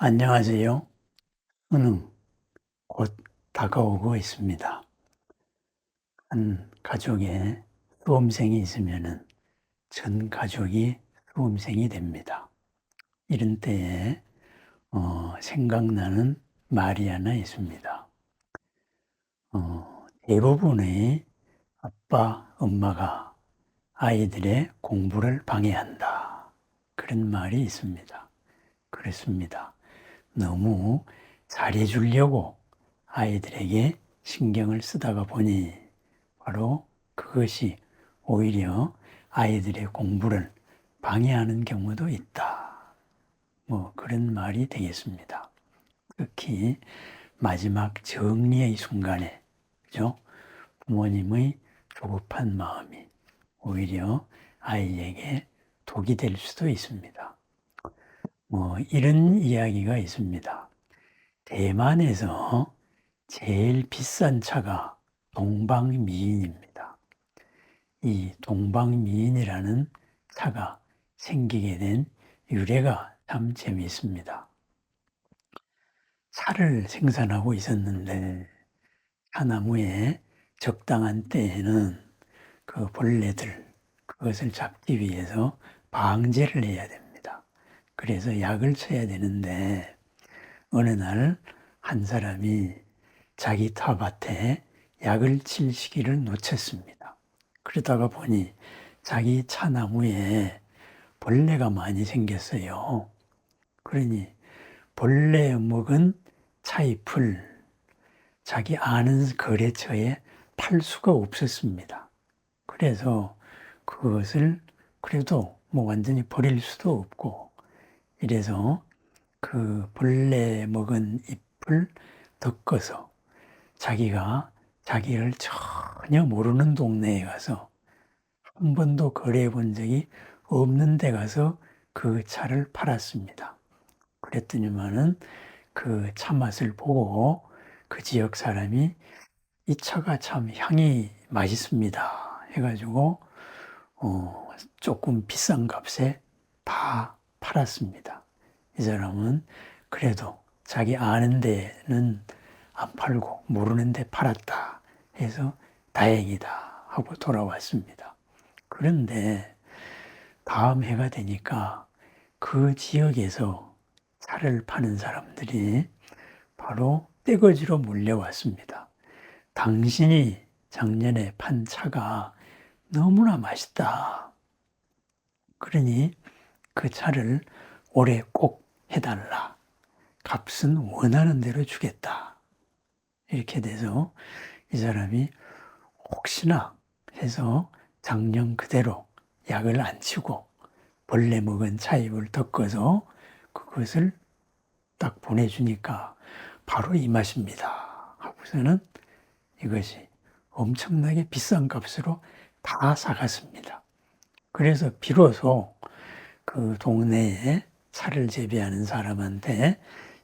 안녕하세요. 수능 곧 다가오고 있습니다. 한 가족에 수험생이 있으면은 전 가족이 수험생이 됩니다. 이런 때에 어, 생각나는 말이 하나 있습니다. 어, 대부분의 아빠, 엄마가 아이들의 공부를 방해한다. 그런 말이 있습니다. 그렇습니다. 너무 잘해주려고 아이들에게 신경을 쓰다가 보니 바로 그것이 오히려 아이들의 공부를 방해하는 경우도 있다. 뭐 그런 말이 되겠습니다. 특히 마지막 정리의 순간에 그죠? 부모님의 조급한 마음이 오히려 아이에게 독이 될 수도 있습니다. 뭐 이런 이야기가 있습니다. 대만에서 제일 비싼 차가 동방미인입니다. 이 동방미인이라는 차가 생기게 된 유래가 참 재미있습니다. 차를 생산하고 있었는데 차나무에 적당한 때에는 그 벌레들 그것을 잡기 위해서 방제를 해야 됩니다. 그래서 약을 쳐야 되는데 어느 날 한 사람이 자기 텃밭에 약을 칠 시기를 놓쳤습니다. 그러다가 보니 자기 차나무에 벌레가 많이 생겼어요. 그러니 벌레 먹은 차잎을 자기 아는 거래처에 팔 수가 없었습니다. 그래서 그것을 그래도 뭐 완전히 버릴 수도 없고 이래서 그 벌레 먹은 잎을 덮어서 자기가 자기를 전혀 모르는 동네에 가서 한 번도 거래해 본 적이 없는 데 가서 그 차를 팔았습니다. 그랬더니만은 그 차 맛을 보고 그 지역 사람이 이 차가 참 향이 맛있습니다. 해가지고 어, 조금 비싼 값에 다 팔았습니다. 이 사람은 그래도 자기 아는 데는 안 팔고 모르는 데 팔았다 해서 다행이다 하고 돌아왔습니다. 그런데 다음 해가 되니까 그 지역에서 차를 파는 사람들이 바로 떼거지로 몰려왔습니다. 당신이 작년에 판 차가 너무나 맛있다. 그러니 그 차를 올해 꼭 해달라. 값은 원하는 대로 주겠다. 이렇게 돼서 이 사람이 혹시나 해서 작년 그대로 약을 안 치고 벌레 먹은 차잎을 덮어서 그것을 딱 보내주니까 바로 이 맛입니다. 하고서는 이것이 엄청나게 비싼 값으로 다 사갔습니다. 그래서 비로소 그 동네에 차를 재배하는 사람한테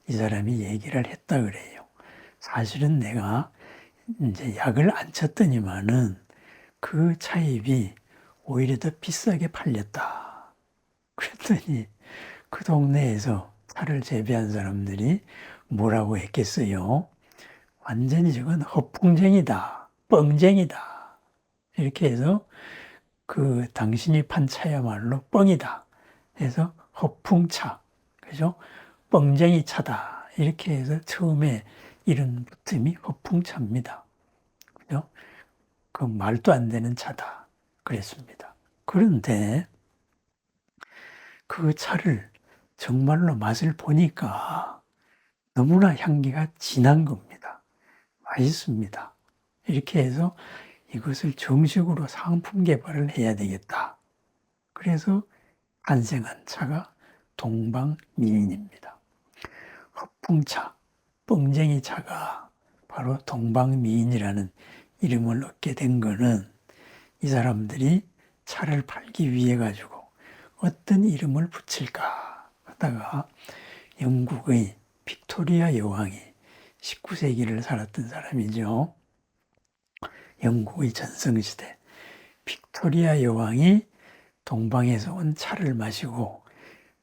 이 사람이 얘기를 했다 그래요. 사실은 내가 이제 약을 안 쳤더니만은 그 차입이 오히려 더 비싸게 팔렸다. 그랬더니 그 동네에서 차를 재배한 사람들이 뭐라고 했겠어요? 완전히 저건 허풍쟁이다. 뻥쟁이다. 이렇게 해서 그 당신이 판 차야말로 뻥이다. 해서 허풍차, 그죠? 뻥쟁이 차다. 이렇게 해서 처음에 이런 붙음이 허풍차입니다. 그죠? 그 말도 안 되는 차다. 그랬습니다. 그런데 그 차를 정말로 맛을 보니까 너무나 향기가 진한 겁니다. 맛있습니다. 이렇게 해서 이것을 정식으로 상품 개발을 해야 되겠다. 그래서 탄생한 차가 동방미인입니다. 허풍차, 뻥쟁이 차가 바로 동방미인이라는 이름을 얻게 된 거는 이 사람들이 차를 팔기 위해 가지고 어떤 이름을 붙일까 하다가 영국의 빅토리아 여왕이 19세기를 살았던 사람이죠. 영국의 전성시대 빅토리아 여왕이 동방에서 온 차를 마시고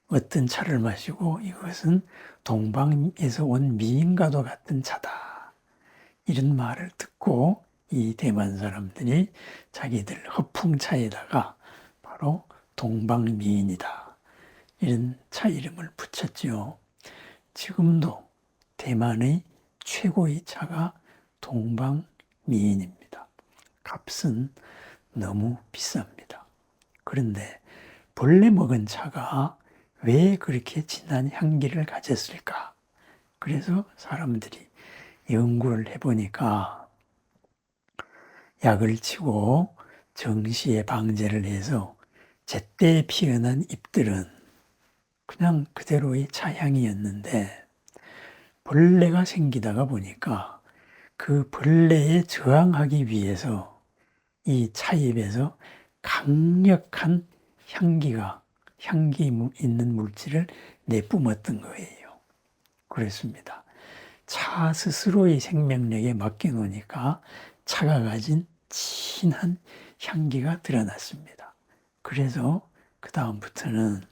어떤 차를 마시고 이것은 동방에서 온 미인과도 같은 차다. 이런 말을 듣고 이 대만 사람들이 자기들 허풍차에다가 바로 동방미인이다. 이런 차 이름을 붙였지요. 지금도 대만의 최고의 차가 동방미인입니다. 값은 너무 비쌉니다. 그런데 본래 먹은 차가 왜 그렇게 진한 향기를 가졌을까? 그래서 사람들이 연구를 해보니까 약을 치고 정시에 방제를 해서 제때 피어난 잎들은 그냥 그대로의 차향이었는데 벌레가 생기다가 보니까 그 벌레에 저항하기 위해서 이 차잎에서 강력한 향기가 향기 있는 물질을 내뿜었던 거예요. 그렇습니다. 차 스스로의 생명력에 맡겨놓으니까 차가 가진 진한 향기가 드러났습니다. 그래서 그 다음부터는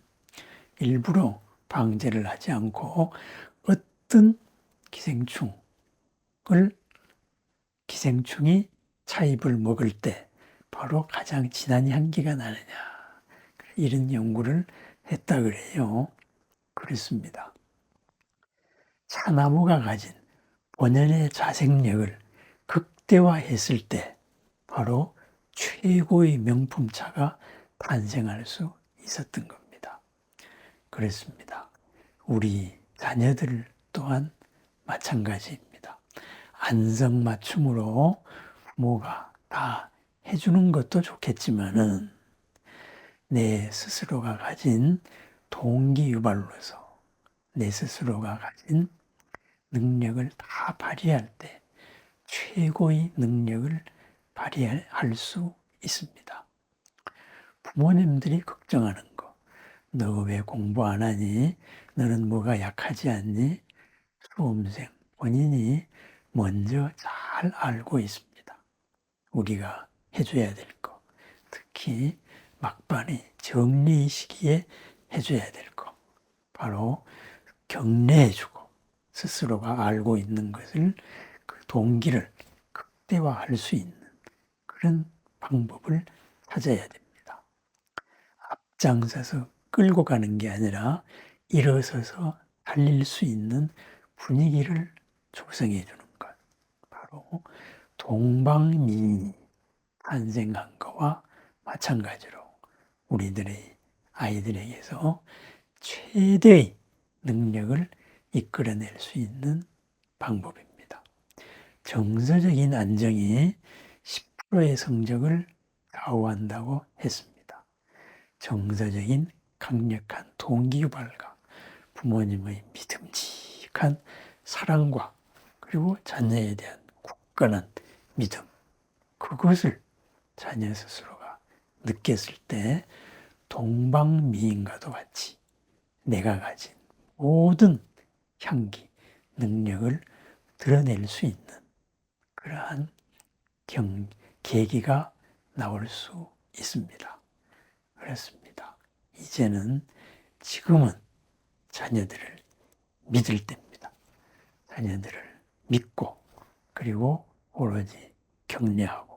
일부러 방제를 하지 않고 어떤 기생충을 기생충이 차잎을 먹을 때 바로 가장 진한 향기가 나느냐 이런 연구를 했다 그래요. 그렇습니다. 차나무가 가진 본연의 자생력을 극대화했을 때 바로 최고의 명품차가 탄생할 수 있었던 겁니다. 그렇습니다. 우리 자녀들 또한 마찬가지입니다. 안성맞춤으로 부모가 다 해주는 것도 좋겠지만은 내 스스로가 가진 동기 유발로서 내 스스로가 가진 능력을 다 발휘할 때 최고의 능력을 발휘할 수 있습니다. 부모님들이 걱정하는 거. 너 왜 공부 안 하니? 너는 뭐가 약하지 않니? 수험생 본인이 먼저 잘 알고 있습니다. 우리가 해줘야 될 거. 특히 막판에 정리 시기에 해줘야 될 거. 바로 격려해주고 스스로가 알고 있는 것을 그 동기를 극대화할 수 있는 그런 방법을 찾아야 됩니다. 앞장서서 끌고 가는 게 아니라 일어서서 달릴 수 있는 분위기를 조성해 주는 것. 바로 동방민이 탄생한 것과 마찬가지로 우리들의 아이들에게서 최대의 능력을 이끌어낼 수 있는 방법입니다. 정서적인 안정이 10%의 성적을 좌우한다고 했습니다. 정서적인 강력한 동기 유발과 부모님의 믿음직한 사랑과 그리고 자녀에 대한 굳건한 믿음 그것을 자녀 스스로가 느꼈을 때 동방미인과도 같이 내가 가진 모든 향기, 능력을 드러낼 수 있는 그러한 경, 계기가 나올 수 있습니다. 그렇습니다. 이제는 지금은 자녀들을 믿을 때입니다. 자녀들을 믿고 그리고 오로지 격려하고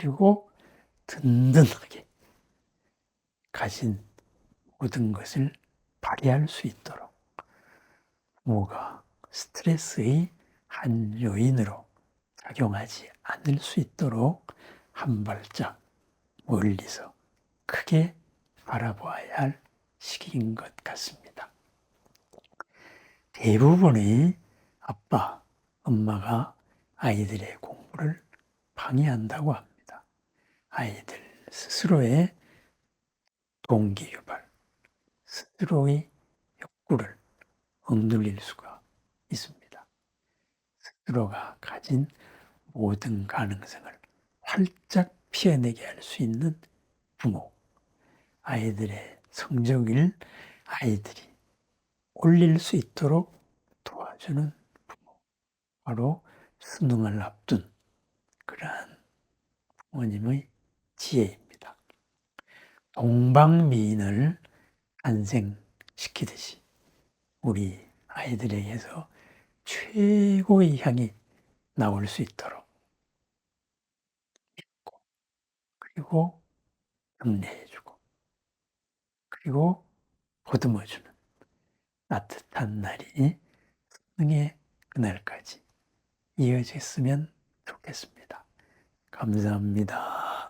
그리고 든든하게 가진 모든 것을 발휘할 수 있도록 뭐가 스트레스의 한 요인으로 작용하지 않을 수 있도록 한 발짝 멀리서 크게 바라보아야 할 시기인 것 같습니다. 대부분의 아빠, 엄마가 아이들의 공부를 방해한다고 합니다. 아이들 스스로의 동기 유발, 스스로의 욕구를 억눌릴 수가 있습니다. 스스로가 가진 모든 가능성을 활짝 피어내게 할 수 있는 부모, 아이들의 성적을 아이들이 올릴 수 있도록 도와주는 부모, 바로 수능을 앞둔 그러한 부모님의 지혜입니다. 동방미인을 탄생 시키듯이 우리 아이들에게서 최고의 향이 나올 수 있도록 믿고 그리고 격려해주고 그리고 보듬어주는 따뜻한 날이 승의 그날까지 이어졌으면 좋겠습니다. 감사합니다.